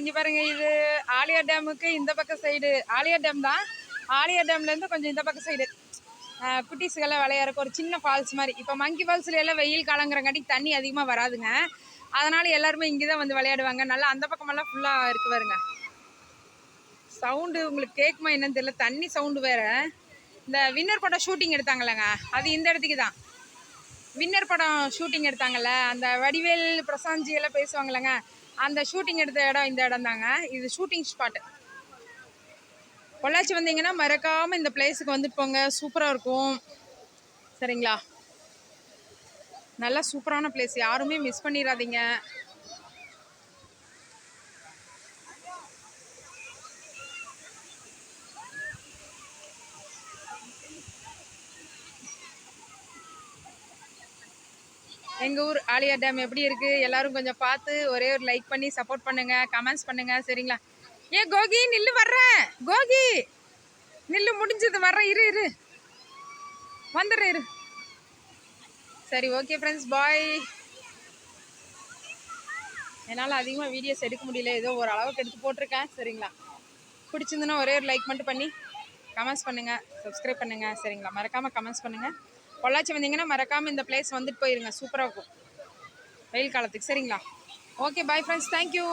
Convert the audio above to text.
இங்கே பாருங்க இது ஆலியா டேமுக்கு இந்த பக்கம் சைடு ஆலியா டேம் தான். ஆலியா டேம்லேருந்து கொஞ்சம் இந்த பக்கம் சைடு குட்டீஸுக்கெல்லாம் விளையாடுறக்கு ஒரு சின்ன ஃபால்ஸ் மாதிரி. இப்போ மங்கி ஃபால்ஸில் எல்லாம் வெயில் காலங்கிறங்காட்டி தண்ணி அதிகமாக வராதுங்க. அதனால் எல்லாருமே இங்கே தான் வந்து விளையாடுவாங்க. நல்லா அந்த பக்கமெல்லாம் ஃபுல்லாக இருக்கு பாருங்க. சவுண்டு உங்களுக்கு கேட்குமா என்னன்னு தெரியல. தண்ணி சவுண்டு வேற. இந்த வின்னர் போட்ட ஷூட்டிங் எடுத்தாங்கல்லங்க. அது இந்த இடத்துக்கு தான் வின்னர் படம் ஷூட்டிங் எடுத்தாங்கல்ல அந்த வடிவேல் பிரசாந்த்ஜி எல்லாம் பேசுவாங்கல்லங்க அந்த ஷூட்டிங் எடுத்த இடம் இந்த இடம் தாங்க இது ஷூட்டிங் ஸ்பாட்டு பொள்ளாச்சி வந்தீங்கன்னா மறக்காமல் இந்த பிளேஸுக்கு வந்துட்டு போங்க. சூப்பராக இருக்கும். சரிங்களா? நல்லா சூப்பரான பிளேஸ் யாருமே மிஸ் பண்ணிடாதீங்க எங்கள் ஊர் ஆலியா டேம் எப்படி இருக்குது எல்லோரும் கொஞ்சம் பார்த்து ஒரே ஒரு லைக் பண்ணி சப்போர்ட் பண்ணுங்கள் கமெண்ட்ஸ் பண்ணுங்கள் சரிங்களா? ஏ கோகி நில்லு வர்றேன் கோகி நில்லு முடிஞ்சது. வர்றேன் இரு இரு. வந்துடுறேன் இரு. சரி ஓகே ஃப்ரெண்ட்ஸ் பாய் என்னால் அதிகமாக வீடியோஸ் எடுக்க முடியல. ஏதோ ஒரு அளவுக்கு எடுத்து போட்டிருக்கேன் சரிங்களா? பிடிச்சிருந்துன்னா ஒரே ஒரு லைக் மட்டும் பண்ணி கமெண்ட்ஸ் பண்ணுங்கள் சப்ஸ்கிரைப் பண்ணுங்கள் சரிங்களா? மறக்காமல் கமெண்ட்ஸ் பண்ணுங்கள் பொள்ளாச்சி வந்தீங்கன்னா மறக்காமல் இந்த பிளேஸ் வந்துட்டு போயிருங்க. சூப்பராக இருக்கும். வெயில் காலத்துக்கு. சரிங்களா? Okay bye friends thank you